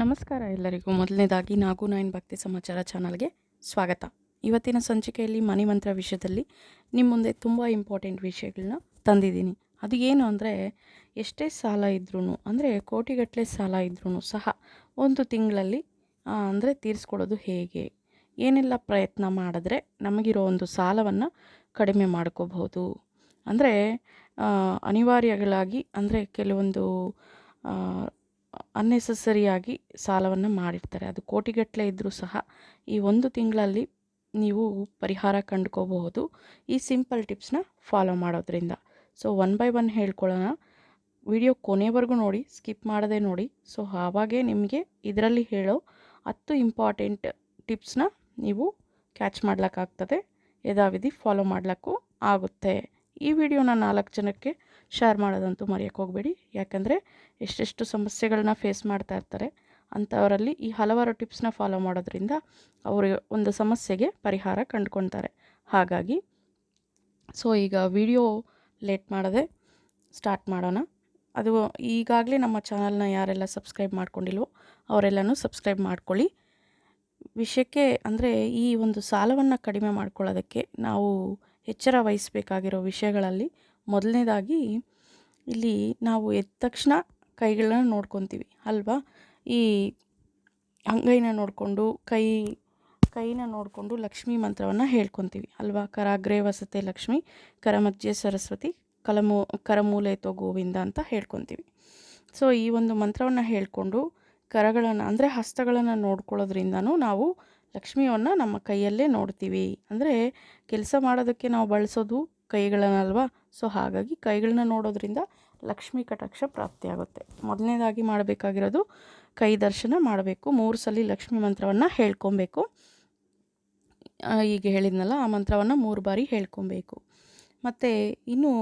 ನಮಸ್ಕಾರ ಎಲ್ಲರಿಗೂ. ಮೊದಲನೇದಾಗಿ ನಾಗು ನಾಯನ್ ಭಕ್ತಿ ಸಮಾಚಾರ ಚಾನಲ್ಗೆ ಸ್ವಾಗತ. ಇವತ್ತಿನ ಸಂಚಿಕೆಯಲ್ಲಿ ಮನಿ ಮಂತ್ರ ವಿಷಯದಲ್ಲಿ ನಿಮ್ಮ ಮುಂದೆ ತುಂಬ ಇಂಪಾರ್ಟೆಂಟ್ ವಿಷಯಗಳನ್ನ ತಂದಿದ್ದೀನಿ. ಅದು ಏನು ಅಂದರೆ, ಎಷ್ಟೇ ಸಾಲ ಇದ್ರೂ ಅಂದರೆ ಕೋಟಿಗಟ್ಟಲೆ ಸಾಲ ಇದ್ರೂ ಸಹ ಒಂದು ತಿಂಗಳಲ್ಲಿ ಅಂದರೆ ತೀರಿಸ್ಕೊಡೋದು ಹೇಗೆ? ಏನೆಲ್ಲ ಪ್ರಯತ್ನ ಮಾಡಿದ್ರೆ ನಮಗಿರೋ ಒಂದು ಸಾಲವನ್ನು ಕಡಿಮೆ ಮಾಡ್ಕೋಬಹುದು? ಅಂದರೆ ಅನಿವಾರ್ಯಗಳಾಗಿ, ಅಂದರೆ ಕೆಲವೊಂದು ಅನ್ನೆಸಸರಿಯಾಗಿ ಸಾಲವನ್ನು ಮಾಡಿರ್ತಾರೆ. ಅದು ಕೋಟಿಗಟ್ಟಲೆ ಇದ್ದರೂ ಸಹ ಈ ಒಂದು ತಿಂಗಳಲ್ಲಿ ನೀವು ಪರಿಹಾರ ಕಂಡುಕೋಬಹುದು. ಈ ಸಿಂಪಲ್ ಟಿಪ್ಸ್ನ ಫಾಲೋ ಮಾಡೋದ್ರಿಂದ. ಸೊ, ಒನ್ ಬೈ ಒನ್ ಹೇಳ್ಕೊಳ್ಳೋಣ. ವಿಡಿಯೋ ಕೊನೆವರೆಗೂ ನೋಡಿ, ಸ್ಕಿಪ್ ಮಾಡದೆ ನೋಡಿ. ಸೊ, ಆವಾಗೇ ನಿಮಗೆ ಇದರಲ್ಲಿ ಹೇಳೋ ಹತ್ತು ಇಂಪಾರ್ಟೆಂಟ್ ಟಿಪ್ಸ್ನ ನೀವು ಕ್ಯಾಚ್ ಮಾಡ್ಲಿಕ್ಕಾಗ್ತದೆ. ಯಥಾವಿಧಿ ಫಾಲೋ ಮಾಡಲಿಕ್ಕೂ ಆಗುತ್ತೆ. ಈ ವಿಡಿಯೋನ ನಾಲ್ಕು ಜನಕ್ಕೆ ಶೇರ್ ಮಾಡೋದಂತೂ ಮರೆಯೋಕ್ಕೆ ಹೋಗಬೇಡಿ. ಯಾಕಂದರೆ ಎಷ್ಟೆಷ್ಟು ಸಮಸ್ಯೆಗಳನ್ನ ಫೇಸ್ ಮಾಡ್ತಾ ಇರ್ತಾರೆ ಅಂಥವರಲ್ಲಿ ಈ ಹಲವಾರು ಟಿಪ್ಸ್ನ ಫಾಲೋ ಮಾಡೋದ್ರಿಂದ ಅವರು ಒಂದು ಸಮಸ್ಯೆಗೆ ಪರಿಹಾರ ಕಂಡುಕೊಳ್ತಾರೆ ಹಾಗಾಗಿ ಸೊ ಈಗ ವಿಡಿಯೋ ಲೇಟ್ ಮಾಡದೆ ಸ್ಟಾರ್ಟ್ ಮಾಡೋಣ. ಅದು ಈಗಾಗಲೇ ನಮ್ಮ ಚಾನಲ್ನ ಯಾರೆಲ್ಲ ಸಬ್ಸ್ಕ್ರೈಬ್ ಮಾಡ್ಕೊಂಡಿಲ್ವೋ, ಅವರೆಲ್ಲನೂ ಸಬ್ಸ್ಕ್ರೈಬ್ ಮಾಡ್ಕೊಳ್ಳಿ. ವಿಷಯಕ್ಕೆ ಅಂದರೆ ಈ ಒಂದು ಸಾಲವನ್ನು ಕಡಿಮೆ ಮಾಡ್ಕೊಳ್ಳೋದಕ್ಕೆ ನಾವು ಎಚ್ಚರ ವಹಿಸಬೇಕಾಗಿರೋ ವಿಷಯಗಳಲ್ಲಿ ಮೊದಲನೇದಾಗಿ ಇಲ್ಲಿ ನಾವು ಎದ್ದ ತಕ್ಷಣ ಕೈಗಳನ್ನ ನೋಡ್ಕೊತೀವಿ, ಅಲ್ವಾ? ಈ ಅಂಗೈನ ನೋಡಿಕೊಂಡು, ಕೈ, ಕೈನ ನೋಡಿಕೊಂಡು ಲಕ್ಷ್ಮೀ ಮಂತ್ರವನ್ನು ಹೇಳ್ಕೊತೀವಿ, ಅಲ್ವಾ? ಕರಾಗ್ರೆ ವಸತೆ ಲಕ್ಷ್ಮಿ ಕರಮಜ್ಜೆ ಸರಸ್ವತಿ, ಕಲಮೂ ಕರಮೂಲೆತೋ ಗೋವಿಂದ ಅಂತ ಹೇಳ್ಕೊತೀವಿ. ಸೊ, ಈ ಒಂದು ಮಂತ್ರವನ್ನು ಹೇಳಿಕೊಂಡು ಕರಗಳನ್ನು, ಅಂದರೆ ಹಸ್ತಗಳನ್ನು ನೋಡ್ಕೊಳ್ಳೋದ್ರಿಂದನೂ ನಾವು ಲಕ್ಷ್ಮಿಯನ್ನು ನಮ್ಮ ಕೈಯಲ್ಲೇ ನೋಡ್ತೀವಿ. ಅಂದರೆ ಕೆಲಸ ಮಾಡೋದಕ್ಕೆ ನಾವು ಬಳಸೋದು ಕೈಗಳನ್ನಲ್ವಾ? ಸೊ ಹಾಗಾಗಿ ಕೈಗಳನ್ನ ನೋಡೋದ್ರಿಂದ ಲಕ್ಷ್ಮೀ ಕಟಾಕ್ಷ ಪ್ರಾಪ್ತಿಯಾಗುತ್ತೆ. ಮೊದಲನೇದಾಗಿ ಮಾಡಬೇಕಾಗಿರೋದು ಕೈ ದರ್ಶನ ಮಾಡಬೇಕು. ಮೂರು ಸಲ ಲಕ್ಷ್ಮೀ ಮಂತ್ರವನ್ನು ಹೇಳ್ಕೊಬೇಕು. ಈಗ ಹೇಳಿದ್ನಲ್ಲ, ಆ ಮಂತ್ರವನ್ನು ಮೂರು ಬಾರಿ ಹೇಳ್ಕೊಬೇಕು. ಮತ್ತು ಇನ್ನು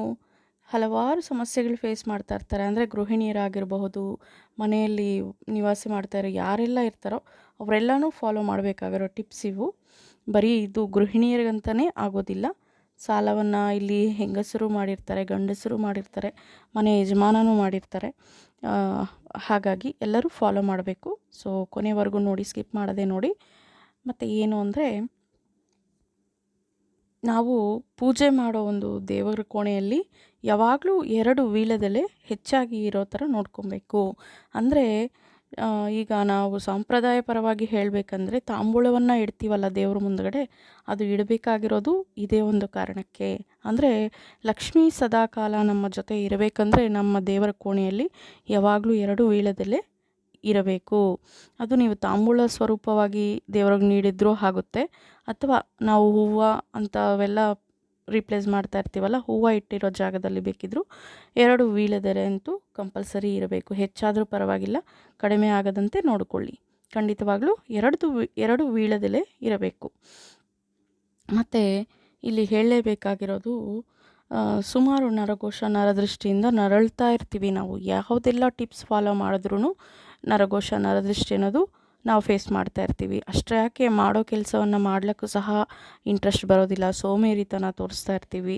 ಹಲವಾರು ಸಮಸ್ಯೆಗಳು ಫೇಸ್ ಮಾಡ್ತಾ ಇರ್ತಾರೆ. ಅಂದರೆ ಗೃಹಿಣಿಯರಾಗಿರಬಹುದು, ಮನೆಯಲ್ಲಿ ನಿವಾಸಿ ಮಾಡ್ತಾ ಇರೋ ಯಾರೆಲ್ಲ ಇರ್ತಾರೋ ಅವರೆಲ್ಲನೂ ಫಾಲೋ ಮಾಡಬೇಕಾಗಿರೋ ಟಿಪ್ಸ್ ಇವು. ಬರೀ ಇದು ಗೃಹಿಣಿಯರಿಗಂತಲೇ ಆಗೋದಿಲ್ಲ. ಸಾಲವನ್ನು ಇಲ್ಲಿ ಹೆಂಗಸರು ಮಾಡಿರ್ತಾರೆ, ಗಂಡಸರು ಮಾಡಿರ್ತಾರೆ, ಮನೆ ಯಜಮಾನನೂ ಮಾಡಿರ್ತಾರೆ. ಹಾಗಾಗಿ ಎಲ್ಲರೂ ಫಾಲೋ ಮಾಡಬೇಕು. ಸೊ ಕೊನೆವರೆಗೂ ನೋಡಿ ಸ್ಕಿಪ್ ಮಾಡದೆ ನೋಡಿ. ಮತ್ತು ಏನು ಅಂದರೆ, ನಾವು ಪೂಜೆ ಮಾಡೋ ಒಂದು ದೇವರ ಕೋಣೆಯಲ್ಲಿ ಯಾವಾಗಲೂ ಎರಡು ವೀಲದಲ್ಲೇ ಹೆಚ್ಚಾಗಿ ಇರೋ ಥರ ನೋಡ್ಕೊಬೇಕು. ಅಂದರೆ ಈಗ ನಾವು ಸಂಪ್ರದಾಯ ಪರವಾಗಿ ಹೇಳಬೇಕಂದ್ರೆ ತಾಂಬೂಲವನ್ನು ಇಡ್ತೀವಲ್ಲ ದೇವ್ರ ಮುಂದಗಡೆ, ಅದು ಇಡಬೇಕಾಗಿರೋದು ಇದೇ ಒಂದು ಕಾರಣಕ್ಕೆ. ಅಂದರೆ ಲಕ್ಷ್ಮೀ ಸದಾಕಾಲ ನಮ್ಮ ಜೊತೆ ಇರಬೇಕಂದ್ರೆ ನಮ್ಮ ದೇವರ ಕೋಣೆಯಲ್ಲಿ ಯಾವಾಗಲೂ ಎರಡು ವೀಳದಲ್ಲೇ ಇರಬೇಕು. ಅದು ನೀವು ತಾಂಬೂಲ ಸ್ವರೂಪವಾಗಿ ದೇವ್ರಿಗೆ ನೀಡಿದ್ರೂ ಆಗುತ್ತೆ, ಅಥವಾ ನಾವು ಹೂವು ಅಂಥವೆಲ್ಲ ರೀಪ್ಲೇಸ್ ಮಾಡ್ತಾ ಇರ್ತೀವಲ್ಲ, ಹೂವು ಇಟ್ಟಿರೋ ಜಾಗದಲ್ಲಿ ಬೇಕಿದ್ದರೂ ಎರಡು ವೀಳೆದೆರೆ ಅಂತೂ ಕಂಪಲ್ಸರಿ ಇರಬೇಕು. ಹೆಚ್ಚಾದರೂ ಪರವಾಗಿಲ್ಲ, ಕಡಿಮೆ ಆಗದಂತೆ ನೋಡಿಕೊಳ್ಳಿ. ಖಂಡಿತವಾಗ್ಲೂ ಎರಡು ಎರಡು ವೀಳೆದೆಲೆ ಇರಬೇಕು. ಮತ್ತು ಇಲ್ಲಿ ಹೇಳಲೇಬೇಕಾಗಿರೋದು ಸುಮಾರು ನರಘೋಷ ನರದೃಷ್ಟಿಯಿಂದ ನರಳ್ತಾ ಇರ್ತೀವಿ ನಾವು. ಯಾವುದೆಲ್ಲ ಟಿಪ್ಸ್ ಫಾಲೋ ಮಾಡಿದ್ರೂ ನರಘೋಷ ನರದೃಷ್ಟಿ ಅನ್ನೋದು ನಾವು ಫೇಸ್ ಮಾಡ್ತಾ ಇರ್ತೀವಿ. ಅಷ್ಟೇ ಯಾಕೆ ಮಾಡೋ ಕೆಲಸವನ್ನು ಮಾಡಲಿಕ್ಕೂ ಸಹ ಇಂಟ್ರೆಸ್ಟ್ ಬರೋದಿಲ್ಲ. ಸೋಮೇರಿತನ ತೋರಿಸ್ತಾ ಇರ್ತೀವಿ.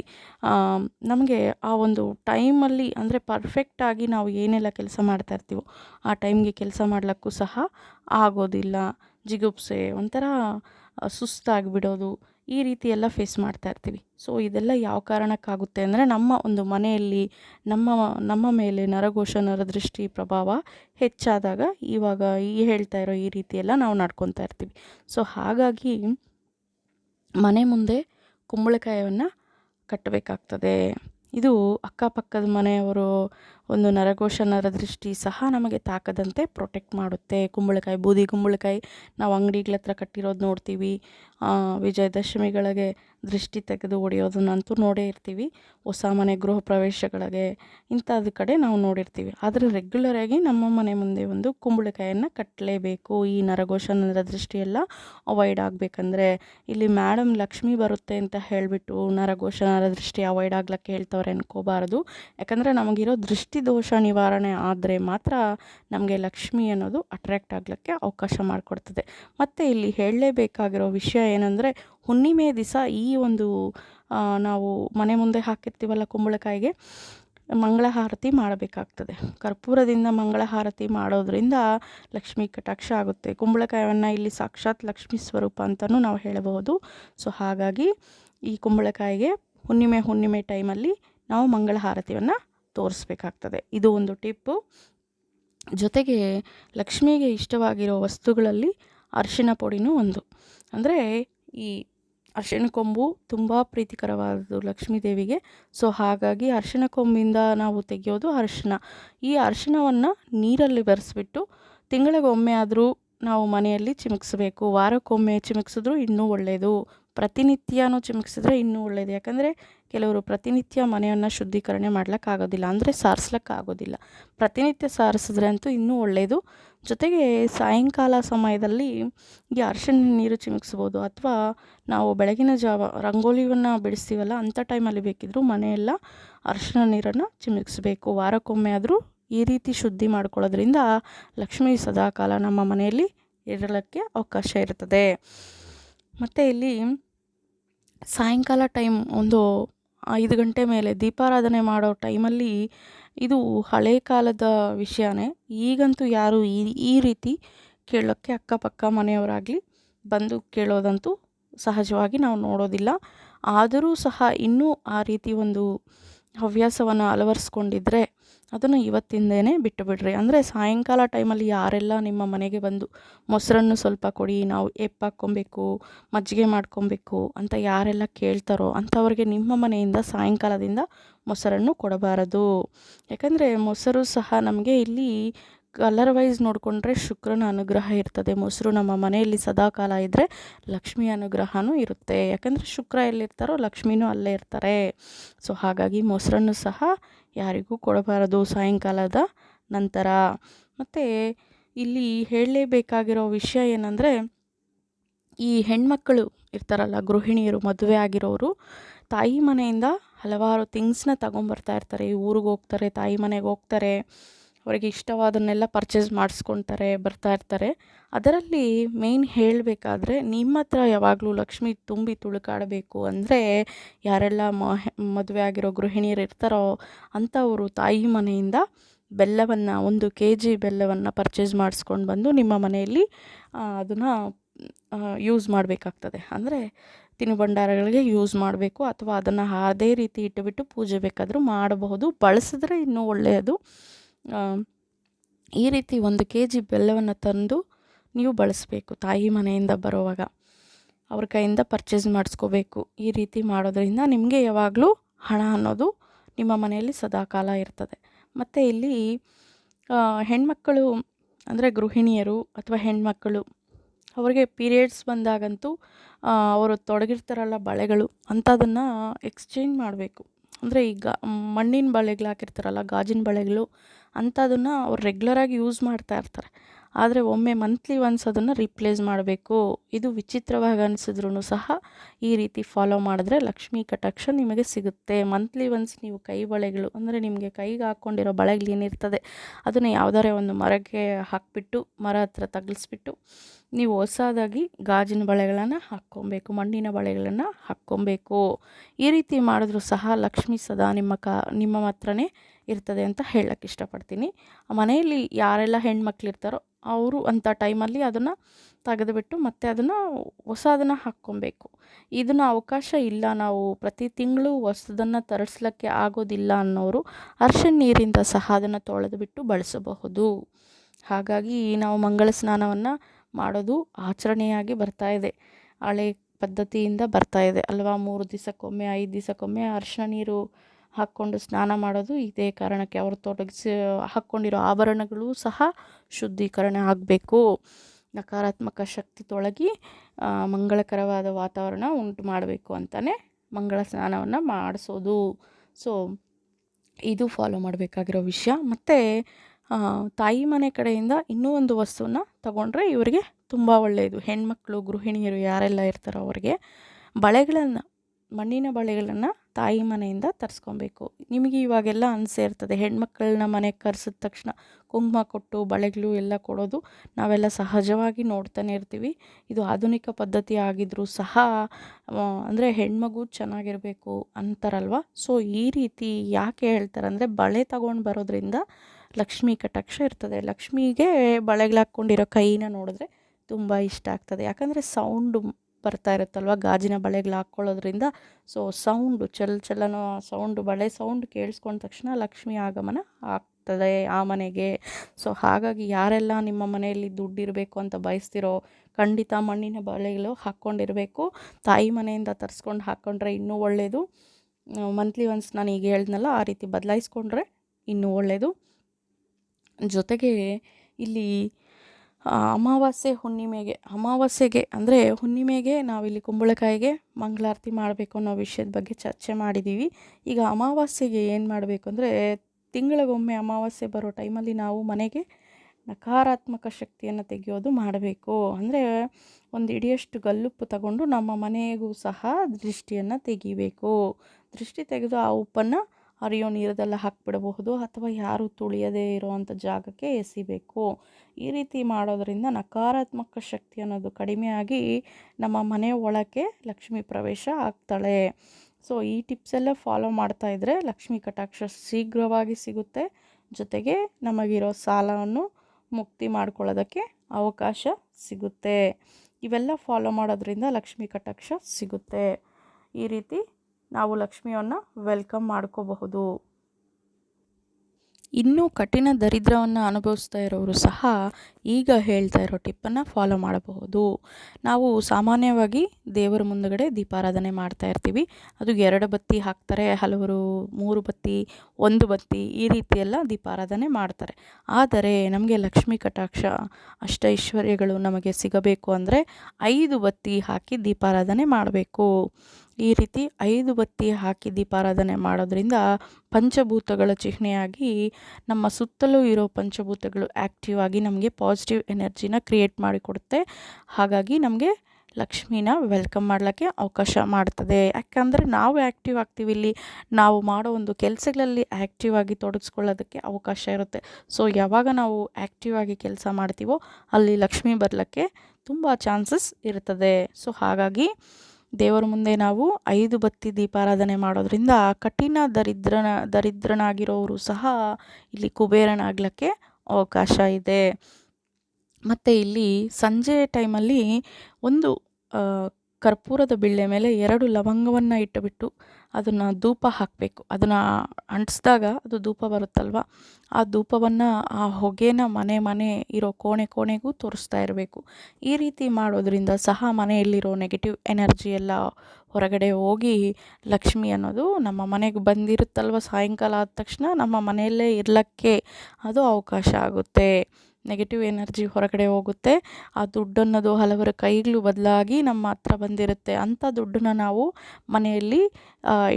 ನಮಗೆ ಆ ಒಂದು ಟೈಮಲ್ಲಿ ಅಂದರೆ ಪರ್ಫೆಕ್ಟಾಗಿ ನಾವು ಏನೆಲ್ಲ ಕೆಲಸ ಮಾಡ್ತಾ ಇರ್ತೀವೋ ಆ ಟೈಮ್ಗೆ ಕೆಲಸ ಮಾಡ್ಲಿಕ್ಕೂ ಸಹ ಆಗೋದಿಲ್ಲ. ಜಿಗುಪ್ಸೆ ಒಂಥರ ಸುಸ್ತಾಗಿಬಿಡೋದು. ಈ ರೀತಿ ಎಲ್ಲ ಫೇಸ್ ಮಾಡ್ತಾ ಇರ್ತೀವಿ. ಸೊ ಇದೆಲ್ಲ ಯಾವ ಕಾರಣಕ್ಕಾಗುತ್ತೆ ಅಂದರೆ ನಮ್ಮ ಒಂದು ಮನೆಯಲ್ಲಿ ನಮ್ಮ ನಮ್ಮ ಮೇಲೆ ನರಘೋಷ, ನರದೃಷ್ಟಿ ಪ್ರಭಾವ ಹೆಚ್ಚಾದಾಗ ಇವಾಗ ಈ ಹೇಳ್ತಾ ಇರೋ ಈ ರೀತಿ ಎಲ್ಲ ನಾವು ನಡ್ಕೊತಾ ಇರ್ತೀವಿ. ಸೊ ಹಾಗಾಗಿ ಮನೆ ಮುಂದೆ ಕುಂಬಳಕಾಯವನ್ನು ಕಟ್ಟಬೇಕಾಗ್ತದೆ. ಇದು ಅಕ್ಕಪಕ್ಕದ ಮನೆಯವರು ಒಂದು ನರಘೋಷ ನರದೃಷ್ಟಿ ಸಹ ನಮಗೆ ತಾಕದಂತೆ ಪ್ರೊಟೆಕ್ಟ್ ಮಾಡುತ್ತೆ. ಕುಂಬಳಕಾಯಿ ಬೂದಿ ಕುಂಬಳಕಾಯಿ ನಾವು ಅಂಗಡಿಗಳ ಹತ್ರ ಕಟ್ಟಿರೋದು ನೋಡ್ತೀವಿ. ವಿಜಯದಶಮಿಗಳಿಗೆ ದೃಷ್ಟಿ ತೆಗೆದು ಹೊಡೆಯೋದನ್ನಂತೂ ನೋಡೇ ಇರ್ತೀವಿ. ಹೊಸ ಮನೆ ಗೃಹ ಪ್ರವೇಶಗಳಿಗೆ ಇಂಥದ್ದು ಕಡೆ ನಾವು ನೋಡಿರ್ತೀವಿ. ಆದರೆ ರೆಗ್ಯುಲರಾಗಿ ನಮ್ಮ ಮನೆ ಮುಂದೆ ಒಂದು ಕುಂಬಳಕಾಯನ್ನು ಕಟ್ಟಲೇಬೇಕು ಈ ನರಘೋಷ ದೃಷ್ಟಿಯೆಲ್ಲ ಅವಾಯ್ಡ್ ಆಗಬೇಕಂದ್ರೆ ಇಲ್ಲಿ ಮೇಡಮ್ ಲಕ್ಷ್ಮಿ ಬರುತ್ತೆ ಅಂತ ಹೇಳಿಬಿಟ್ಟು ನರಘೋಷ ದೃಷ್ಟಿ ಅವಾಯ್ಡ್ ಆಗ್ಲಿಕ್ಕೆ ಹೇಳ್ತವ್ರೆ ಅನ್ಕೋಬಾರ್ದು. ಯಾಕಂದರೆ ನಮಗಿರೋ ದೃಷ್ಟಿ ದೋಷ ನಿವಾರಣೆ ಆದರೆ ಮಾತ್ರ ನಮಗೆ ಲಕ್ಷ್ಮಿ ಅನ್ನೋದು ಅಟ್ರ್ಯಾಕ್ಟ್ ಆಗಲಿಕ್ಕೆ ಅವಕಾಶ ಮಾಡಿಕೊಡ್ತದೆ. ಮತ್ತು ಇಲ್ಲಿ ಹೇಳಲೇಬೇಕಾಗಿರೋ ವಿಷಯ ಏನಂದರೆ ಹುಣ್ಣಿಮೆ ದಿವಸ ಈ ಒಂದು ನಾವು ಮನೆ ಮುಂದೆ ಹಾಕಿರ್ತೀವಲ್ಲ ಕುಂಬಳಕಾಯಿಗೆ ಮಂಗಳಾರತಿ ಮಾಡಬೇಕಾಗ್ತದೆ. ಕರ್ಪೂರದಿಂದ ಮಂಗಳಾರತಿ ಮಾಡೋದ್ರಿಂದ ಲಕ್ಷ್ಮಿ ಕಟಾಕ್ಷ ಆಗುತ್ತೆ. ಕುಂಬಳಕಾಯಿಯನ್ನು ಇಲ್ಲಿ ಸಾಕ್ಷಾತ್ ಲಕ್ಷ್ಮಿ ಸ್ವರೂಪ ಅಂತಲೂ ನಾವು ಹೇಳಬಹುದು. ಸೊ, ಹಾಗಾಗಿ ಈ ಕುಂಬಳಕಾಯಿಗೆ ಹುಣ್ಣಿಮೆ ಹುಣ್ಣಿಮೆ ಟೈಮಲ್ಲಿ ನಾವು ಮಂಗಳಾರತಿಯನ್ನು ತೋರಿಸ್ಬೇಕಾಗ್ತದೆ. ಇದು ಒಂದು ಟಿಪ್ಪು. ಜೊತೆಗೆ ಲಕ್ಷ್ಮಿಗೆ ಇಷ್ಟವಾಗಿರೋ ವಸ್ತುಗಳಲ್ಲಿ ಅರಿಶಿಣ ಪುಡಿನೂ ಒಂದು. ಅಂದರೆ ಈ ಅರಿಶಿಣ ಕೊಂಬು ತುಂಬ ಪ್ರೀತಿಕರವಾದದ್ದು ಲಕ್ಷ್ಮೀ ದೇವಿಗೆ ಸೊ ಹಾಗಾಗಿ ಅರಿಶಿಣ ಕೊಂಬಿಂದ ನಾವು ತೆಗೆಯೋದು ಅರಿಶಿಣ ಈ ಅರಿಶಿಣವನ್ನು ನೀರಲ್ಲಿ ಬೆರೆಸ್ಬಿಟ್ಟು ತಿಂಗಳಿಗೊಮ್ಮೆ ಆದರೂ ನಾವು ಮನೆಯಲ್ಲಿ ಚಿಮುಕಿಸ್ಬೇಕು. ವಾರಕ್ಕೊಮ್ಮೆ ಚಿಮುಕಿಸಿದ್ರು ಇನ್ನೂ ಒಳ್ಳೆಯದು ಪ್ರತಿನಿತ್ಯನೂ ಚಿಮುಕಿಸಿದ್ರೆ ಇನ್ನೂ ಒಳ್ಳೆಯದು ಯಾಕಂದರೆ ಕೆಲವರು ಪ್ರತಿನಿತ್ಯ ಮನೆಯನ್ನು ಶುದ್ಧೀಕರಣೆ ಮಾಡ್ಲಿಕ್ಕಾಗೋದಿಲ್ಲ, ಅಂದರೆ ಸಾರಿಸ್ಲಿಕ್ಕಾಗೋದಿಲ್ಲ. ಪ್ರತಿನಿತ್ಯ ಸಾರಿಸಿದ್ರೆ ಅಂತೂ ಇನ್ನೂ ಒಳ್ಳೆಯದು ಜೊತೆಗೆ ಸಾಯಂಕಾಲ ಸಮಯದಲ್ಲಿ ಈ ಅರಿಶಿಣ ನೀರು ಚಿಮುಕಿಸ್ಬೋದು. ಅಥವಾ ನಾವು ಬೆಳಗಿನ ಜಾವ ರಂಗೋಲಿಯನ್ನು ಬಿಡಿಸ್ತೀವಲ್ಲ, ಅಂಥ ಟೈಮಲ್ಲಿ ಬೇಕಿದ್ದರೂ ಮನೆಯೆಲ್ಲ ಅರಿಶಿಣ ನೀರನ್ನು ಚಿಮುಕಿಸ್ಬೇಕು. ವಾರಕ್ಕೊಮ್ಮೆ ಆದರೂ ಈ ರೀತಿ ಶುದ್ಧಿ ಮಾಡ್ಕೊಳ್ಳೋದ್ರಿಂದ ಲಕ್ಷ್ಮೀ ಸದಾಕಾಲ ನಮ್ಮ ಮನೆಯಲ್ಲಿ ಇರಲಿಕ್ಕೆ ಅವಕಾಶ ಇರ್ತದೆ. ಮತ್ತು ಇಲ್ಲಿ ಸಾಯಂಕಾಲ ಟೈಮ್ ಒಂದು ಐದು ಗಂಟೆ ಮೇಲೆ ದೀಪಾರಾಧನೆ ಮಾಡೋ ಟೈಮಲ್ಲಿ ಇದು ಹಳೆ ಕಾಲದ ವಿಷಯನೇ. ಈಗಂತೂ ಯಾರು ಈ ಈ ರೀತಿ ಕೇಳೋಕ್ಕೆ ಅಕ್ಕಪಕ್ಕ ಮನೆಯವರಾಗಲಿ ಬಂದು ಕೇಳೋದಂತೂ ಸಹಜವಾಗಿ ನಾವು ನೋಡೋದಿಲ್ಲ. ಆದರೂ ಸಹ ಇನ್ನೂ ಆ ರೀತಿ ಒಂದು ಹವ್ಯಾಸವನ್ನು ಅಳವಡಿಸ್ಕೊಂಡಿದ್ರೆ ಅದನ್ನು ಇವತ್ತಿಂದನೇ ಬಿಟ್ಟು ಬಿಡ್ರಿ ಅಂದರೆ ಸಾಯಂಕಾಲ ಟೈಮಲ್ಲಿ ಯಾರೆಲ್ಲ ನಿಮ್ಮ ಮನೆಗೆ ಬಂದು ಮೊಸರನ್ನು ಸ್ವಲ್ಪ ಕೊಡಿ, ನಾವು ಎಪ್ಪಾಕ್ಕೊಬೇಕು ಮಜ್ಜಿಗೆ ಮಾಡ್ಕೊಬೇಕು ಅಂತ ಯಾರೆಲ್ಲ ಕೇಳ್ತಾರೋ ಅಂಥವ್ರಿಗೆ ನಿಮ್ಮ ಮನೆಯಿಂದ ಸಾಯಂಕಾಲದಿಂದ ಮೊಸರನ್ನು ಕೊಡಬಾರದು. ಯಾಕಂದರೆ ಮೊಸರು ಸಹ ನಮಗೆ ಇಲ್ಲಿ ಕಲರ್ ವೈಸ್ ನೋಡಿಕೊಂಡ್ರೆ ಶುಕ್ರನ ಅನುಗ್ರಹ ಇರ್ತದೆ. ಮೊಸರು ನಮ್ಮ ಮನೆಯಲ್ಲಿ ಸದಾಕಾಲ ಇದ್ದರೆ ಲಕ್ಷ್ಮಿ ಅನುಗ್ರಹವೂ ಇರುತ್ತೆ. ಯಾಕಂದರೆ ಶುಕ್ರ ಎಲ್ಲಿರ್ತಾರೋ ಲಕ್ಷ್ಮಿನೂ ಅಲ್ಲೇ ಇರ್ತಾರೆ. ಸೊ ಹಾಗಾಗಿ ಮೊಸರನ್ನು ಸಹ ಯಾರಿಗೂ ಕೊಡಬಾರದು ಸಾಯಂಕಾಲದ ನಂತರ. ಮತ್ತು ಇಲ್ಲಿ ಹೇಳಲೇಬೇಕಾಗಿರೋ ವಿಷಯ ಏನಂದರೆ, ಈ ಹೆಣ್ಮಕ್ಕಳು ಇರ್ತಾರಲ್ಲ, ಗೃಹಿಣಿಯರು, ಮದುವೆ ಆಗಿರೋರು, ತಾಯಿ ಮನೆಯಿಂದ ಹಲವಾರು ಥಿಂಗ್ಸ್ನ ತಗೊಂಬರ್ತಾ ಇರ್ತಾರೆ. ಊರಿಗೆ ಹೋಗ್ತಾರೆ, ತಾಯಿ ಮನೆಗೆ ಹೋಗ್ತಾರೆ. ಅವರಿಗೆ ಇಷ್ಟವಾದನ್ನೆಲ್ಲ ಪರ್ಚೇಸ್ ಮಾಡಿಸ್ಕೊತಾರೆ, ಬರ್ತಾ ಇರ್ತಾರೆ. ಅದರಲ್ಲಿ ಮೇಯ್ನ್ ಹೇಳಬೇಕಾದ್ರೆ, ನಿಮ್ಮ ಹತ್ರ ಯಾವಾಗಲೂ ಲಕ್ಷ್ಮಿ ತುಂಬಿ ತುಳುಕಾಡಬೇಕು ಅಂದರೆ ಯಾರೆಲ್ಲ ಮದುವೆ ಆಗಿರೋ ಗೃಹಿಣಿಯರು ಇರ್ತಾರೋ ಅಂಥವರು ತಾಯಿ ಮನೆಯಿಂದ ಬೆಲ್ಲವನ್ನು, ಒಂದು ಕೆ ಜಿ ಬೆಲ್ಲವನ್ನು ಪರ್ಚೇಸ್ ಮಾಡಿಸ್ಕೊಂಡು ಬಂದು ನಿಮ್ಮ ಮನೆಯಲ್ಲಿ ಅದನ್ನು ಯೂಸ್ ಮಾಡಬೇಕಾಗ್ತದೆ. ಅಂದರೆ ತಿನುಬಂಡಾರಗಳಿಗೆ ಯೂಸ್ ಮಾಡಬೇಕು ಅಥವಾ ಅದನ್ನು ಅದೇ ರೀತಿ ಇಟ್ಟುಬಿಟ್ಟು ಪೂಜೆ ಬೇಕಾದರೂ ಮಾಡಬಹುದು. ಬಳಸಿದ್ರೆ ಇನ್ನೂ ಒಳ್ಳೆಯದು. ಈ ರೀತಿ ಒಂದು ಕೆ ಜಿ ಬೆಲ್ಲವನ್ನು ತಂದು ನೀವು ಬಳಸಬೇಕು ತಾಯಿ ಮನೆಯಿಂದ ಬರುವಾಗ. ಅವ್ರ ಕೈಯಿಂದ ಪರ್ಚೇಸ್ ಮಾಡಿಸ್ಕೋಬೇಕು. ಈ ರೀತಿ ಮಾಡೋದ್ರಿಂದ ನಿಮಗೆ ಯಾವಾಗಲೂ ಹಣ ಅನ್ನೋದು ನಿಮ್ಮ ಮನೆಯಲ್ಲಿ ಸದಾಕಾಲ ಇರ್ತದೆ. ಮತ್ತು ಇಲ್ಲಿ ಹೆಣ್ಮಕ್ಕಳು ಅಂದರೆ ಗೃಹಿಣಿಯರು ಅಥವಾ ಹೆಣ್ಮಕ್ಕಳು, ಅವರಿಗೆ ಪೀರಿಯಡ್ಸ್ ಬಂದಾಗಂತೂ ಅವರು ತೊಡಗಿರ್ತಾರಲ್ಲ ಬಳೆಗಳು, ಅಂಥದನ್ನು ಎಕ್ಸ್ಚೇಂಜ್ ಮಾಡಬೇಕು. ಅಂದರೆ ಈಗ ಮಣ್ಣಿನ ಬಳೆಗಳು ಹಾಕಿರ್ತಾರಲ್ಲ, ಗಾಜಿನ ಬಳೆಗಳು ಅಂಥದನ್ನು ಅವ್ರು ರೆಗ್ಯುಲರಾಗಿ ಯೂಸ್ ಮಾಡ್ತಾ ಇರ್ತಾರೆ. ಆದರೆ ಒಮ್ಮೆ ಮಂತ್ಲಿ ಒನ್ಸ್ ಅದನ್ನು ರಿಪ್ಲೇಸ್ ಮಾಡಬೇಕು, ಇದು ವಿಚಿತ್ರವಾಗಿ ಅನಿಸಿದ್ರೂ ಸಹ ಈ ರೀತಿ ಫಾಲೋ ಮಾಡಿದ್ರೆ ಲಕ್ಷ್ಮೀ ಕಟಾಕ್ಷ ನಿಮಗೆ ಸಿಗುತ್ತೆ. ಮಂತ್ಲಿ ಒನ್ಸ್ ನೀವು ಕೈ ಬಳೆಗಳು ಅಂದರೆ ನಿಮಗೆ ಕೈಗೆ ಹಾಕ್ಕೊಂಡಿರೋ ಬಳೆಗಳು ಏನಿರ್ತದೆ, ಅದನ್ನು ಯಾವುದಾರೆ ಒಂದು ಮರಕ್ಕೆ ಹಾಕಿಬಿಟ್ಟು, ಮರ ಹತ್ರ ತಗಲಿಸ್ಬಿಟ್ಟು ನೀವು ಹೊಸದಾಗಿ ಗಾಜಿನ ಬಳೆಗಳನ್ನು ಹಾಕ್ಕೊಬೇಕು, ಮಣ್ಣಿನ ಬಳೆಗಳನ್ನು ಹಾಕ್ಕೊಬೇಕು. ಈ ರೀತಿ ಮಾಡಿದ್ರೂ ಸಹ ಲಕ್ಷ್ಮಿ ಸದಾ ನಿಮ್ಮ ಕ, ನಿಮ್ಮ ಹತ್ರನೇ ಇರ್ತದೆ ಅಂತ ಹೇಳಕ್ಕೆ ಇಷ್ಟಪಡ್ತೀನಿ. ಮನೆಯಲ್ಲಿ ಯಾರೆಲ್ಲ ಹೆಣ್ಮಕ್ಳಿರ್ತಾರೋ ಅವರು ಅಂಥ ಟೈಮಲ್ಲಿ ಅದನ್ನು ತೆಗೆದುಬಿಟ್ಟು ಮತ್ತೆ ಅದನ್ನು ಹೊಸದನ್ನು ಹಾಕ್ಕೊಬೇಕು. ಇದನ್ನು ಅವಕಾಶ ಇಲ್ಲ. ನಾವು ಪ್ರತಿ ತಿಂಗಳು ಹೊಸದನ್ನು ತರಿಸ್ಲಿಕ್ಕೆ ಆಗೋದಿಲ್ಲ ಅನ್ನೋರು ಅರ್ಶಿನ ನೀರಿಂದ ಸಹ ಅದನ್ನು ತೊಳೆದುಬಿಟ್ಟು ಬಳಸಬಹುದು. ಹಾಗಾಗಿ ನಾವು ಮಂಗಳ ಸ್ನಾನವನ್ನು ಮಾಡೋದು ಆಚರಣೆಯಾಗಿ ಬರ್ತಾ ಇದೆ. ಹಳೆ ಪದ್ಧತಿಯಿಂದ ಬರ್ತಾ ಇದೆ. ಅಲ್ವಾ? ಮೂರು ದಿವಸಕ್ಕೊಮ್ಮೆ, ಐದು ದಿವಸಕ್ಕೊಮ್ಮೆ ಅರಿಶಿನ ನೀರು ಹಾಕ್ಕೊಂಡು ಸ್ನಾನ ಮಾಡೋದು ಇದೇ ಕಾರಣಕ್ಕೆ ಅವರು ತೊಡಗಿಸಿ ಹಾಕ್ಕೊಂಡಿರೋ ಆಭರಣಗಳು ಸಹ ಶುದ್ಧೀಕರಣ ಆಗಬೇಕು. ನಕಾರಾತ್ಮಕ ಶಕ್ತಿ ತೊಳಗಿ ಮಂಗಳಕರವಾದ ವಾತಾವರಣ ಉಂಟು ಮಾಡಬೇಕು ಅಂತಲೇ ಮಂಗಳ ಸ್ನಾನವನ್ನು ಮಾಡಿಸೋದು. ಸೊ ಇದು ಫಾಲೋ ಮಾಡಬೇಕಾಗಿರೋ ವಿಷಯ. ಮತ್ತು ತಾಯಿ ಮನೆ ಕಡೆಯಿಂದ ಇನ್ನೂ ಒಂದು ವಸ್ತುವನ್ನು ತಗೊಂಡ್ರೆ ಇವರಿಗೆ ತುಂಬ ಒಳ್ಳೆಯದು ಹೆಣ್ಮಕ್ಳು, ಗೃಹಿಣಿಯರು ಯಾರೆಲ್ಲ ಇರ್ತಾರೋ ಅವರಿಗೆ ಬಳೆಗಳನ್ನು, ಮಣ್ಣಿನ ಬಳೆಗಳನ್ನು ತಾಯಿ ಮನೆಯಿಂದ ತರಿಸ್ಕೊಬೇಕು. ನಿಮಗೆ ಇವಾಗೆಲ್ಲ ಅನಿಸೇ ಇರ್ತದೆ, ಹೆಣ್ಮಕ್ಳನ್ನ ಮನೆಗೆ ಕರೆಸಿದ ತಕ್ಷಣ ಕುಂಕುಮ ಕೊಟ್ಟು ಬಳೆಗಳು ಎಲ್ಲ ಕೊಡೋದು ನಾವೆಲ್ಲ ಸಹಜವಾಗಿ ನೋಡ್ತಾನೆ ಇರ್ತೀವಿ. ಇದು ಆಧುನಿಕ ಪದ್ಧತಿ ಆಗಿದ್ರೂ ಸಹ ಅಂದರೆ ಹೆಣ್ಮಗು ಚೆನ್ನಾಗಿರಬೇಕು ಅಂತಾರಲ್ವ? ಸೊ ಈ ರೀತಿ ಯಾಕೆ ಹೇಳ್ತಾರೆ ಅಂದರೆ ಬಳೆ ತಗೊಂಡು ಬರೋದ್ರಿಂದ ಲಕ್ಷ್ಮೀ ಕಟಾಕ್ಷ ಇರ್ತದೆ. ಲಕ್ಷ್ಮಿಗೆ ಬಳೆಗಳು ಹಾಕ್ಕೊಂಡಿರೋ ಕೈನ ನೋಡಿದ್ರೆ ತುಂಬ ಇಷ್ಟ ಆಗ್ತದೆ. ಯಾಕಂದರೆ ಸೌಂಡು ಬರ್ತಾ ಇರುತ್ತಲ್ವ? ಗಾಜಿನ ಬಳೆಗಳು ಹಾಕ್ಕೊಳ್ಳೋದ್ರಿಂದ. ಸೊ ಸೌಂಡು ಚಲ್ ಚಲನೋ ಸೌಂಡು ಬಳೆ ಸೌಂಡ್ ಕೇಳಿಸ್ಕೊಂಡ ತಕ್ಷಣ ಲಕ್ಷ್ಮಿ ಆಗಮನ ಆಗ್ತದೆ ಆ ಮನೆಗೆ. ಸೊ ಹಾಗಾಗಿ ಯಾರೆಲ್ಲ ನಿಮ್ಮ ಮನೆಯಲ್ಲಿ ದುಡ್ಡಿರಬೇಕು ಅಂತ ಬಯಸ್ತಿರೋ ಖಂಡಿತ ಮಣ್ಣಿನ ಬಳೆಗಳು ಹಾಕ್ಕೊಂಡಿರಬೇಕು. ತಾಯಿ ಮನೆಯಿಂದ ತರಿಸ್ಕೊಂಡು ಹಾಕ್ಕೊಂಡ್ರೆ ಇನ್ನೂ ಒಳ್ಳೆಯದು ಮಂತ್ಲಿ ಒನ್ಸ್ ನಾನು ಈಗ ಹೇಳ್ದನಲ್ಲ, ಆ ರೀತಿ ಬದಲಾಯಿಸ್ಕೊಂಡ್ರೆ ಇನ್ನೂ ಒಳ್ಳೆಯದು ಜೊತೆಗೆ ಇಲ್ಲಿ ಅಮಾವಾಸ್ಯೆ ಹುಣ್ಣಿಮೆಗೆ, ಅಮಾವಾಸ್ಯೆಗೆ ಅಂದರೆ ಹುಣ್ಣಿಮೆಗೆ ನಾವಿಲ್ಲಿ ಕುಂಬಳಕಾಯಿಗೆ ಮಂಗಳಾರತಿ ಮಾಡಬೇಕು ಅನ್ನೋ ವಿಷಯದ ಬಗ್ಗೆ ಚರ್ಚೆ ಮಾಡಿದ್ದೀವಿ ಈಗ ಅಮಾವಾಸ್ಯೆಗೆ ಏನು ಮಾಡಬೇಕು ಅಂದರೆ ತಿಂಗಳಿಗೊಮ್ಮೆ ಅಮಾವಾಸ್ಯೆ ಬರೋ ಟೈಮಲ್ಲಿ ನಾವು ಮನೆಗೆ ನಕಾರಾತ್ಮಕ ಶಕ್ತಿಯನ್ನು ತೆಗೆಯೋದು ಮಾಡಬೇಕು. ಅಂದರೆ ಒಂದು ಇಡಿಯಷ್ಟು ಗಲ್ಲುಪ್ಪು ತಗೊಂಡು ನಮ್ಮ ಮನೆಗೂ ಸಹ ದೃಷ್ಟಿಯನ್ನು ತೆಗಿಬೇಕು. ದೃಷ್ಟಿ ತೆಗೆದು ಆ ಉಪ್ಪನ್ನು ಹರಿಯೋ ನೀರದೆಲ್ಲ ಹಾಕಿಬಿಡಬಹುದು ಅಥವಾ ಯಾರು ತುಳಿಯದೇ ಇರುವಂಥ ಜಾಗಕ್ಕೆ ಎಸಿಬೇಕು. ಈ ರೀತಿ ಮಾಡೋದರಿಂದ ನಕಾರಾತ್ಮಕ ಶಕ್ತಿ ಅನ್ನೋದು ಕಡಿಮೆಯಾಗಿ ನಮ್ಮ ಮನೆ ಒಳಕ್ಕೆ ಲಕ್ಷ್ಮಿ ಪ್ರವೇಶ ಆಗ್ತಾಳೆ. ಸೊ, ಈ ಟಿಪ್ಸ್ ಎಲ್ಲ ಫಾಲೋ ಮಾಡ್ತಾ ಇದ್ದರೆ ಲಕ್ಷ್ಮೀ ಕಟಾಕ್ಷ ಶೀಘ್ರವಾಗಿ ಸಿಗುತ್ತೆ. ಜೊತೆಗೆ ನಮಗಿರೋ ಸಾಲವನ್ನು ಮುಕ್ತಿ ಮಾಡ್ಕೊಳ್ಳೋದಕ್ಕೆ ಅವಕಾಶ ಸಿಗುತ್ತೆ. ಇವೆಲ್ಲ ಫಾಲೋ ಮಾಡೋದ್ರಿಂದ ಲಕ್ಷ್ಮೀ ಕಟಾಕ್ಷ ಸಿಗುತ್ತೆ. ಈ ರೀತಿ ನಾವು ಲಕ್ಷ್ಮಿಯನ್ನು ವೆಲ್ಕಮ್ ಮಾಡ್ಕೋಬಹುದು. ಇನ್ನೂ ಕಠಿಣ ದರಿದ್ರವನ್ನು ಅನುಭವಿಸ್ತಾ ಇರೋರು ಸಹ ಈಗ ಹೇಳ್ತಾ ಇರೋ ಟಿಪ್ಪನ್ನು ಫಾಲೋ ಮಾಡಬಹುದು. ನಾವು ಸಾಮಾನ್ಯವಾಗಿ ದೇವರ ಮುಂದಗಡೆ ದೀಪಾರಾಧನೆ ಮಾಡ್ತಾ ಇರ್ತೀವಿ. ಅದು ಎರಡು ಬತ್ತಿ ಹಾಕ್ತಾರೆ, ಹಲವರು ಮೂರು ಬತ್ತಿ, ಒಂದು ಬತ್ತಿ, ಈ ರೀತಿಯೆಲ್ಲ ದೀಪಾರಾಧನೆ ಮಾಡ್ತಾರೆ. ಆದರೆ ನಮಗೆ ಲಕ್ಷ್ಮೀ ಕಟಾಕ್ಷ ಅಷ್ಟೈಶ್ವರ್ಯಗಳು ನಮಗೆ ಸಿಗಬೇಕು ಅಂದರೆ ಐದು ಬತ್ತಿ ಹಾಕಿ ದೀಪಾರಾಧನೆ ಮಾಡಬೇಕು. ಈ ರೀತಿ ಐದು ಬತ್ತಿ ಹಾಕಿ ದೀಪಾರಾಧನೆ ಮಾಡೋದ್ರಿಂದ ಪಂಚಭೂತಗಳ ಚಿಹ್ನೆಯಾಗಿ ನಮ್ಮ ಸುತ್ತಲೂ ಇರೋ ಪಂಚಭೂತಗಳು ಆ್ಯಕ್ಟಿವ್ ಆಗಿ ನಮಗೆ ಪಾಸಿಟಿವ್ ಎನರ್ಜಿನ ಕ್ರಿಯೇಟ್ ಮಾಡಿಕೊಡುತ್ತೆ ಹಾಗಾಗಿ ನಮಗೆ ಲಕ್ಷ್ಮಿನ ವೆಲ್ಕಮ್ ಮಾಡಲಿಕ್ಕೆ ಅವಕಾಶ ಮಾಡ್ತದೆ. ಯಾಕಂದರೆ ನಾವು ಆ್ಯಕ್ಟಿವ್ ಆಗ್ತೀವಿ ಇಲ್ಲಿ. ನಾವು ಮಾಡೋ ಒಂದು ಕೆಲಸಗಳಲ್ಲಿ ಆ್ಯಕ್ಟಿವ್ ಆಗಿ ತೊಡಗಿಸ್ಕೊಳ್ಳೋದಕ್ಕೆ ಅವಕಾಶ ಇರುತ್ತೆ. ಸೊ ಯಾವಾಗ ನಾವು ಆ್ಯಕ್ಟಿವ್ ಆಗಿ ಕೆಲಸ ಮಾಡ್ತೀವೋ ಅಲ್ಲಿ ಲಕ್ಷ್ಮಿ ಬರಲಿಕ್ಕೆ ತುಂಬ ಚಾನ್ಸಸ್ ಇರ್ತದೆ. ಸೊ ಹಾಗಾಗಿ ದೇವರ ಮುಂದೆ ನಾವು ಐದು ಬತ್ತಿ ದೀಪಾರಾಧನೆ ಮಾಡೋದ್ರಿಂದ ಕಠಿಣ ದರಿದ್ರನ, ದರಿದ್ರನಾಗಿರೋರು ಸಹ ಇಲ್ಲಿ ಕುಬೇರನಾಗ್ಲಿಕ್ಕೆ ಅವಕಾಶ ಇದೆ. ಮತ್ತು ಇಲ್ಲಿ ಸಂಜೆ ಟೈಮಲ್ಲಿ ಒಂದು ಕರ್ಪೂರದ ಬಿಳ್ಳೆ ಮೇಲೆ ಎರಡು ಲವಂಗವನ್ನು ಇಟ್ಟುಬಿಟ್ಟು ಅದನ್ನು ಧೂಪ ಹಾಕಬೇಕು. ಅದನ್ನು ಅಂಟಿಸಿದಾಗ ಅದು ಧೂಪ ಬರುತ್ತಲ್ವ? ಆ ಧೂಪವನ್ನು ಆ ಹೊಗೆನ ಮನೆ ಮನೆ ಇರೋ ಕೋಣೆ ಕೋಣೆಗೂ ತೋರಿಸ್ತಾ ಇರಬೇಕು. ಈ ರೀತಿ ಮಾಡೋದ್ರಿಂದ ಸಹ ಮನೆಯಲ್ಲಿರೋ ನೆಗೆಟಿವ್ ಎನರ್ಜಿ ಎಲ್ಲ ಹೊರಗಡೆ ಹೋಗಿ ಲಕ್ಷ್ಮಿ ಅನ್ನೋದು ನಮ್ಮ ಮನೆಗೆ ಬಂದಿರುತ್ತಲ್ವ ಸಾಯಂಕಾಲ ಆದ ತಕ್ಷಣ ನಮ್ಮ ಮನೆಯಲ್ಲೇ ಇರಲಿಕ್ಕೆ ಅದು ಅವಕಾಶ ಆಗುತ್ತೆ. ನೆಗೆಟಿವ್ ಎನರ್ಜಿ ಹೊರಗಡೆ ಹೋಗುತ್ತೆ. ಆ ದುಡ್ಡು ಅನ್ನೋದು ಹಲವರ ಕೈಗಳು ಬದಲಾಗಿ ನಮ್ಮ ಹತ್ರ ಬಂದಿರುತ್ತೆ ಅಂಥ ದುಡ್ಡನ್ನ ನಾವು ಮನೆಯಲ್ಲಿ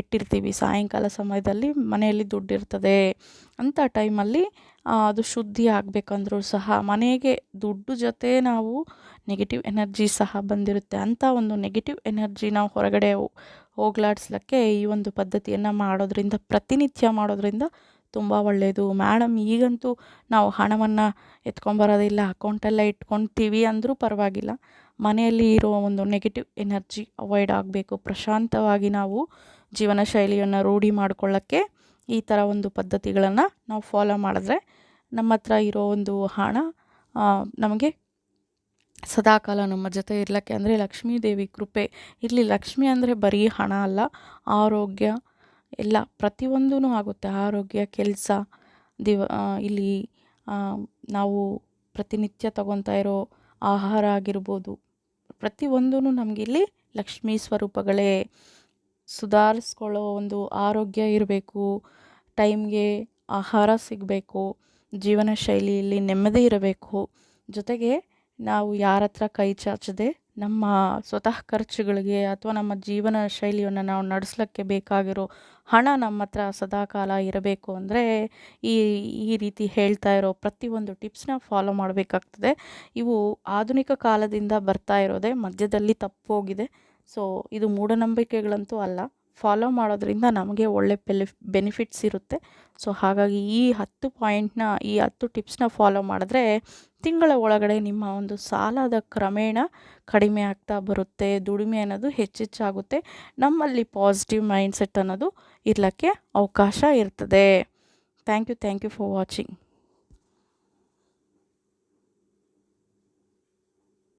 ಇಟ್ಟಿರ್ತೀವಿ. ಸಾಯಂಕಾಲ ಸಮಯದಲ್ಲಿ ಮನೆಯಲ್ಲಿ ದುಡ್ಡಿರ್ತದೆ ಅಂಥ ಟೈಮಲ್ಲಿ ಅದು ಶುದ್ಧಿ ಆಗಬೇಕಂದ್ರೂ ಸಹ ಮನೆಗೆ ದುಡ್ಡು ಜೊತೆ ನಾವು ನೆಗೆಟಿವ್ ಎನರ್ಜಿ ಸಹ ಬಂದಿರುತ್ತೆ ಅಂಥ ಒಂದು ನೆಗೆಟಿವ್ ಎನರ್ಜಿ ನಾವು ಹೊರಗಡೆ ಹೋಗ್ಲಾಡಿಸ್ಲಿಕ್ಕೆ ಈ ಒಂದು ಪದ್ಧತಿಯನ್ನು ಮಾಡೋದ್ರಿಂದ, ಪ್ರತಿನಿತ್ಯ ಮಾಡೋದ್ರಿಂದ ತುಂಬ ಒಳ್ಳೆಯದು ಮೇಡಮ್ ಈಗಂತೂ ನಾವು ಹಣವನ್ನು ಎತ್ಕೊಂಬರೋದಿಲ್ಲ. ಅಕೌಂಟೆಲ್ಲ ಇಟ್ಕೊತೀವಿ ಅಂದರೂ ಪರವಾಗಿಲ್ಲ. ಮನೆಯಲ್ಲಿ ಇರೋ ಒಂದು ನೆಗೆಟಿವ್ ಎನರ್ಜಿ ಅವಾಯ್ಡ್ ಆಗಬೇಕು. ಪ್ರಶಾಂತವಾಗಿ ನಾವು ಜೀವನ ಶೈಲಿಯನ್ನು ರೂಢಿ ಮಾಡ್ಕೊಳ್ಳೋಕ್ಕೆ ಈ ಥರ ಒಂದು ಪದ್ಧತಿಗಳನ್ನು ನಾವು ಫಾಲೋ ಮಾಡಿದ್ರೆ ನಮ್ಮ ಹತ್ರ ಇರೋ ಒಂದು ಹಣ ನಮಗೆ ಸದಾಕಾಲ ನಮ್ಮ ಜೊತೆ ಇರಲಿಕ್ಕೆ ಅಂದರೆ ಲಕ್ಷ್ಮೀ ದೇವಿ ಕೃಪೆ. ಇಲ್ಲಿ ಲಕ್ಷ್ಮಿ ಅಂದರೆ ಬರೀ ಹಣ ಅಲ್ಲ, ಆರೋಗ್ಯ ಎಲ್ಲ ಪ್ರತಿಯೊಂದೂ ಆಗುತ್ತೆ. ಆರೋಗ್ಯ, ಕೆಲಸ, ದಿವ ಇಲ್ಲಿ ನಾವು ಪ್ರತಿನಿತ್ಯ ತಗೊತಾ ಇರೋ ಆಹಾರ ಆಗಿರ್ಬೋದು. ಪ್ರತಿಯೊಂದೂ ನಮಗಿಲ್ಲಿ ಲಕ್ಷ್ಮೀ ಸ್ವರೂಪಗಳೇ ಸುಧಾರಿಸ್ಕೊಳ್ಳೋ ಒಂದು ಆರೋಗ್ಯ ಇರಬೇಕು, ಟೈಮ್ಗೆ ಆಹಾರ ಸಿಗಬೇಕು ಜೀವನ ಶೈಲಿಯಲ್ಲಿ ನೆಮ್ಮದಿ ಇರಬೇಕು. ಜೊತೆಗೆ ನಾವು ಯಾರ ಹತ್ರ ಕೈ ಚಾಚದೆ ನಮ್ಮ ಸ್ವತಃ ಖರ್ಚುಗಳಿಗೆ ಅಥವಾ ನಮ್ಮ ಜೀವನ ಶೈಲಿಯನ್ನು ನಾವು ನಡೆಸ್ಲಿಕ್ಕೆ ಬೇಕಾಗಿರೋ ಹಣ ನಮ್ಮ ಹತ್ರ ಸದಾಕಾಲ ಇರಬೇಕು ಅಂದರೆ ಈ ಈ ರೀತಿ ಹೇಳ್ತಾ ಇರೋ ಪ್ರತಿಯೊಂದು ಟಿಪ್ಸ್ನ ಫಾಲೋ ಮಾಡಬೇಕಾಗ್ತದೆ. ಇವು ಆಧುನಿಕ ಕಾಲದಿಂದ ಬರ್ತಾ ಇರೋದೇ ಮಧ್ಯದಲ್ಲಿ ತಪ್ಪು ಹೋಗಿದೆ ಸೊ ಇದು ಮೂಢನಂಬಿಕೆಗಳಂತೂ ಅಲ್ಲ. ಫಾಲೋ ಮಾಡೋದ್ರಿಂದ ನಮಗೆ ಒಳ್ಳೆ ಬೆಲೆ ಬೆನಿಫಿಟ್ಸ್ ಇರುತ್ತೆ. ಸೊ ಹಾಗಾಗಿ ಈ ಹತ್ತು ಪಾಯಿಂಟ್ನ ಈ ಹತ್ತು ಟಿಪ್ಸ್ನ ಫಾಲೋ ಮಾಡಿದ್ರೆ ತಿಂಗಳ ಒಳಗಡೆ ನಿಮ್ಮ ಒಂದು ಸಾಲದ ಕ್ರಮೇಣ ಕಡಿಮೆ ಆಗ್ತಾ ಬರುತ್ತೆ, ದುಡಿಮೆ ಅನ್ನೋದು ಹೆಚ್ಚೆಚ್ಚಾಗುತ್ತೆ. ನಮ್ಮಲ್ಲಿ ಪಾಸಿಟಿವ್ ಮೈಂಡ್ಸೆಟ್ ಅನ್ನೋದು ಇರಲಿಕ್ಕೆ ಅವಕಾಶ ಇರ್ತದೆ. Thank you thank you for watching